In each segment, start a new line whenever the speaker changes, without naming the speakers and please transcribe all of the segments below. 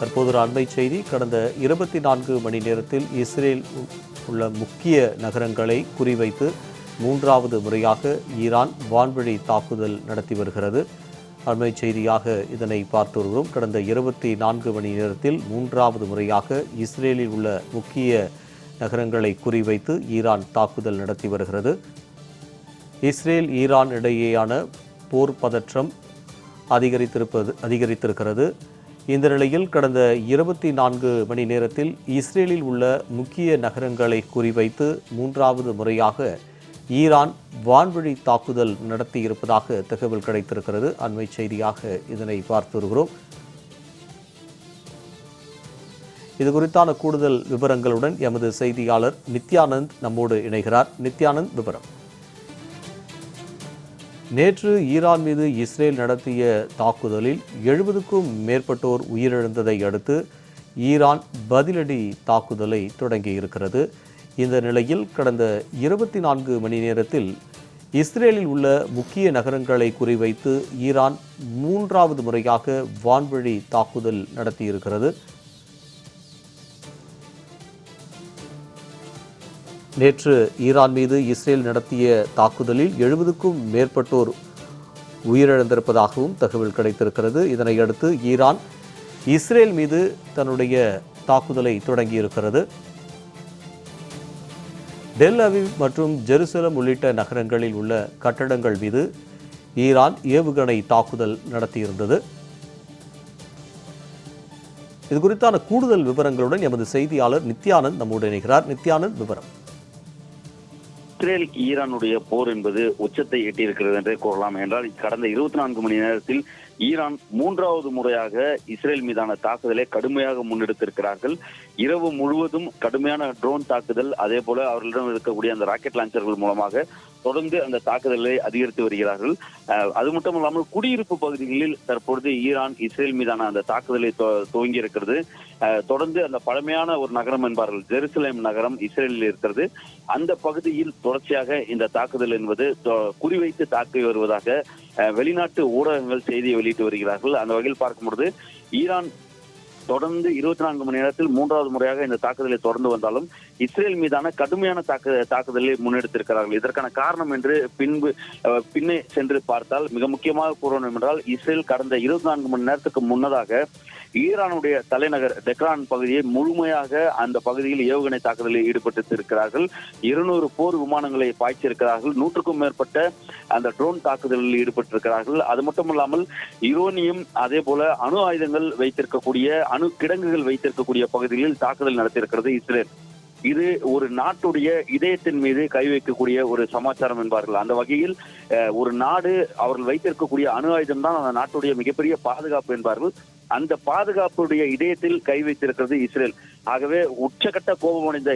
தற்போது ஒரு அண்மை செய்தி. கடந்த இருபத்தி நான்கு மணி நேரத்தில் இஸ்ரேல் உள்ள முக்கிய நகரங்களை குறிவைத்து மூன்றாவது முறையாக ஈரான் வான்வழி தாக்குதல் நடத்தி வருகிறது. அண்மை செய்தியாக இதனை பார்த்து வருகிறோம். கடந்த இருபத்தி நான்கு மணி நேரத்தில் மூன்றாவது முறையாக இஸ்ரேலில் உள்ள முக்கிய நகரங்களை குறிவைத்து ஈரான் தாக்குதல் நடத்தி வருகிறது. இஸ்ரேல் ஈரான் இடையேயான போர் பதற்றம் அதிகரித்திருப்பது அதிகரித்திருக்கிறது. இந்த நிலையில் கடந்த இருபத்தி நான்கு மணி நேரத்தில் இஸ்ரேலில் உள்ள முக்கிய நகரங்களை குறிவைத்து மூன்றாவது முறையாக ஈரான் வான்வழி தாக்குதல் நடத்தியிருப்பதாக தகவல் கிடைத்திருக்கிறது. அண்மை செய்தியாக இதனை பார்த்து வருகிறோம். இது குறித்தான கூடுதல் விவரங்களுடன் எமது செய்தியாளர் நித்யானந்த் நம்மோடு இணைகிறார். நித்யானந்த் விவரம். நேற்று ஈரான் மீது இஸ்ரேல் நடத்திய தாக்குதலில் எழுபதுக்கும் மேற்பட்டோர் உயிரிழந்ததை அடுத்து ஈரான் பதிலடி தாக்குதலை தொடங்கியிருக்கிறது. இந்த நிலையில் கடந்த இருபத்தி நான்கு மணி நேரத்தில் இஸ்ரேலில் உள்ள முக்கிய நகரங்களை குறிவைத்து ஈரான் மூன்றாவது முறையாக வான்வழி தாக்குதல் நடத்தியிருக்கிறது. நேற்று ஈரான் மீது இஸ்ரேல் நடத்திய தாக்குதலில் எழுபதுக்கும் மேற்பட்டோர் உயிரிழந்திருப்பதாகவும் தகவல் கிடைத்திருக்கிறது. இதனையடுத்து ஈரான் இஸ்ரேல் மீது தன்னுடைய தாக்குதலை தொடங்கியிருக்கிறது. டெல் அவிவ் மற்றும் ஜெருசலம் உள்ளிட்ட நகரங்களில் உள்ள கட்டடங்கள் மீது ஈரான் ஏவுகணை தாக்குதல் நடத்தியிருந்தது. இது குறித்தான கூடுதல் விவரங்களுடன் எமது செய்தியாளர் நித்யானந்த் நம்முடன் இணைகிறார். நித்யானந்த் விவரம்.
இஸ்ரேல் ஈரானுடைய போர் என்பது உச்சத்தை எட்டியிருக்கிறது என்றே கூறலாம். என்றால் கடந்த இருபத்தி நான்கு மணி நேரத்தில் ஈரான் மூன்றாவது முறையாக இஸ்ரேல் மீதான தாக்குதலை கடுமையாக முன்னெடுத்திருக்கிறார்கள். இரவு முழுவதும் கடுமையான ட்ரோன் தாக்குதல் அதே போல அவர்களிடம் இருக்கக்கூடிய அந்த ராக்கெட் லான்ச்சர்கள் மூலமாக தொடர்ந்து அந்த தாக்குதலை அதிகரித்து வருகிறார்கள். அது மட்டும் இல்லாமல் குடியிருப்பு பகுதிகளில் தற்பொழுது ஈரான் இஸ்ரேல் மீதான அந்த தாக்குதலை துவங்கி இருக்கிறது தொடர்ந்து அந்த பழமையான ஒரு நகரம் என்பார்கள் ஜெருசலேம் நகரம் இஸ்ரேலில் இருக்கிறது. அந்த பகுதியில் தொடர்ச்சியாக இந்த தாக்குதல் என்பது தொ- குறிவைத்து தாக்கி வருவதாக வெளிநாட்டு ஊடகங்கள் செய்தியை வெளியிட்டு வருகிறார்கள். அந்த வகையில் பார்க்கும்பொழுது ஈரான் தொடர்ந்து இருபத்தி நான்கு மணி நேரத்தில் மூன்றாவது முறையாக இந்த தாக்குதலை தொடர்ந்து வந்தாலும் இஸ்ரேல் மீதான கடுமையான தாக்கு தாக்குதலை முன்னெடுத்திருக்கிறார்கள். இதற்கான காரணம் என்று பின்பு பின்னே சென்று பார்த்தால் மிக முக்கியமாக கூற வேண்டும் என்றால் இஸ்ரேல் கடந்த இருபத்தி நான்கு மணி நேரத்துக்கு முன்னதாக ஈரானுடைய தலைநகர் டெக்ரான் பகுதியை முழுமையாக அந்த பகுதியில் ஏவுகணை தாக்குதலில் ஈடுபட்டு இருக்கிறார்கள் இருநூறு போர் விமானங்களை பாய்ச்சிருக்கிறார்கள் நூற்றுக்கும் மேற்பட்ட அந்த ட்ரோன் தாக்குதலில் ஈடுபட்டிருக்கிறார்கள். அது மட்டும் இல்லாமல் யுரோனியம் அதே போல அணு ஆயுதங்கள் வைத்திருக்கக்கூடிய அணு கிடங்குகள் வைத்திருக்கக்கூடிய பகுதிகளில் தாக்குதல் நடத்தியிருக்கிறது இஸ்ரேல். இது ஒரு நாட்டுடைய இதயத்தின் மீது கை வைக்கக்கூடிய ஒரு சமாச்சாரம் என்பார்கள். அந்த வகையில் ஒரு நாடு அவர்கள் வைத்திருக்கக்கூடிய அணு ஆயுதம் தான் அந்த நாட்டுடைய மிகப்பெரிய பாதுகாப்பு என்பார்கள். அந்த பாதுகாப்புடைய இதயத்தில் கை வைத்திருக்கிறது இஸ்ரேல். ஆகவே உச்சகட்ட கோபமடைந்த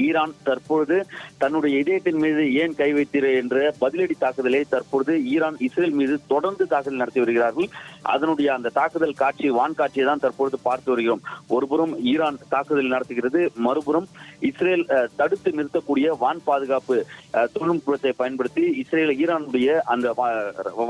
ஈரான் தற்பொழுது தன்னுடைய இதயத்தின் மீது ஏன் கை வைத்திரு என்ற பதிலடி தாக்குதலை தற்பொழுது ஈரான் இஸ்ரேல் மீது தொடர்ந்து தாக்குதல் நடத்தி வருகிறார்கள். அதனுடைய அந்த தாக்குதல் காட்சி வான் காட்சியை தான் தற்பொழுது பார்த்து வருகிறோம். ஒருபுறம் ஈரான் தாக்குதல் நடத்துகிறது மறுபுறம் இஸ்ரேல் அஹ், தடுத்து நிறுத்தக்கூடிய வான் பாதுகாப்பு அஹ், தொழில்நுட்பத்தை பயன்படுத்தி இஸ்ரேல் ஈரானுடைய அந்த வ-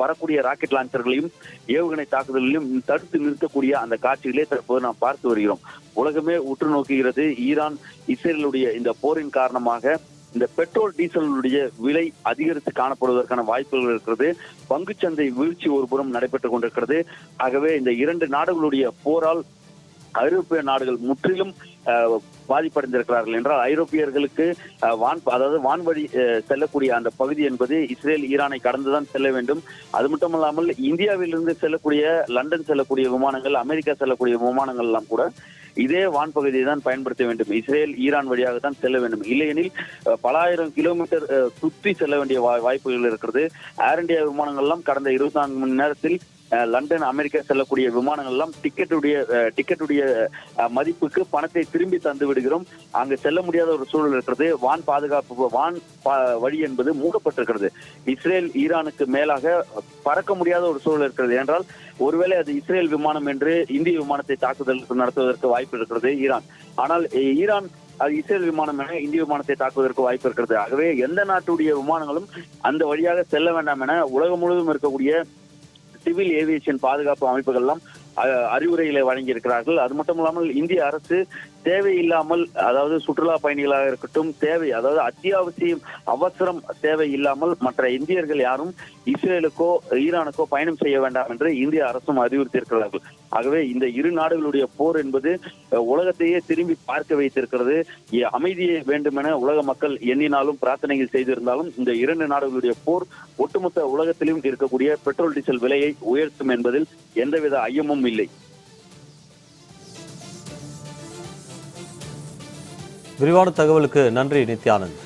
வரக்கூடிய ராக்கெட் லான்ச்சர்களையும் ஏவுகணை தாக்குதலையும் தடுத்து நிறுத்தக்கூடிய அந்த காட்சிகளே தற்போது நாம் பார்த்து வருகிறோம். உலகமே உற்று நோக்குகிறது. ஈரான் இஸ்ரேலுடைய இந்த போரின் காரணமாக இந்த பெட்ரோல் டீசலுடைய விலை அதிகரித்து காணப்படுவதற்கான வாய்ப்புகள் இருக்கிறது. பங்குச்சந்தை வீழ்ச்சி ஒருபுறம் நடைபெற்றுக் கொண்டிருக்கிறது. ஆகவே இந்த இரண்டு நாடுகளுடைய போரால் ஐரோப்பிய நாடுகள் முற்றிலும் பாதிப்படைந்திருக்கிறார்கள் என்றால் ஐரோப்பியர்களுக்கு வான் அதாவது வான்வழி செல்லக்கூடிய அந்த பகுதி என்பது இஸ்ரேல் ஈரானை கடந்துதான் செல்ல வேண்டும். அது மட்டும் இல்லாமல் இந்தியாவிலிருந்து செல்லக்கூடிய லண்டன் செல்லக்கூடிய விமானங்கள் அமெரிக்கா செல்லக்கூடிய விமானங்கள் எல்லாம் கூட இதே வான் பகுதியை தான் பயன்படுத்த வேண்டும். இஸ்ரேல் ஈரான் வழியாக தான் செல்ல வேண்டும். இல்லையெனில் பல ஆயிரம் கிலோமீட்டர் சுற்றி செல்ல வேண்டிய வாய்ப்புகள் இருக்கிறது. ஏர் இந்தியா விமானங்கள் எல்லாம் கடந்த இருபத்தி நான்கு மணி நேரத்தில் லண்டன் அமெரிக்கா செல்லக்கூடிய விமானங்கள் எல்லாம் டிக்கெட்டுடைய டிக்கெட்டுடைய மதிப்புக்கு பணத்தை திரும்பி தந்து விடுகிறோம். அங்கு செல்ல முடியாத ஒரு சூழல் இருக்கிறது. வான் பாதுகாப்பு வான் பா- வழி என்பது மூடப்பட்டிருக்கிறது. இஸ்ரேல் ஈரானுக்கு மேலாக பறக்க முடியாத ஒரு சூழல் இருக்கிறது. என்றால் ஒருவேளை அது இஸ்ரேல் விமானம் என்று இந்திய விமானத்தை தாக்குதல் நடத்துவதற்கு வாய்ப்பு இருக்கிறது ஈரான். ஆனால் ஈரான் அது இஸ்ரேல் விமானம் என இந்திய விமானத்தை தாக்குவதற்கு வாய்ப்பு இருக்கிறது. ஆகவே எந்த நாட்டுடைய விமானங்களும் அந்த வழியாக செல்ல வேண்டாம் என உலகம் முழுவதும் இருக்கக்கூடிய சிவில் ஏவியேஷன் பாதுகாப்பு அமைப்புகள் எல்லாம் அஹ், அறிவுரைகளை வழங்கியிருக்கிறார்கள். அது மட்டும் இல்லாமல் இந்திய அரசு தேவையில்லாமல் அதாவது சுற்றுலா பயணிகளாக இருக்கட்டும் தேவை அதாவது அத்தியாவசியம் அவசரம் தேவை இல்லாமல் மற்ற இந்தியர்கள் யாரும் இஸ்ரேலுக்கோ ஈரானுக்கோ பயணம் செய்ய வேண்டாம் என்று இந்திய அரசும் அறிவுறுத்தியிருக்கிறார்கள் ஆகவே இந்த இரு நாடுகளுடைய போர் என்பது உலகத்தையே திரும்பி பார்க்க வைத்திருக்கிறது. அமைதியை வேண்டுமென உலக மக்கள் எண்ணினாலும் பிரார்த்தனைகள் செய்திருந்தாலும் இந்த இரண்டு நாடுகளுடைய போர் ஒட்டுமொத்த உலகத்திலும் இருக்கக்கூடிய பெட்ரோல் டீசல் விலையை உயர்த்தும் என்பதில் எந்தவித ஐயமும் இல்லை.
விரிவான தகவலுக்கு நன்றி நித்யானந்த்.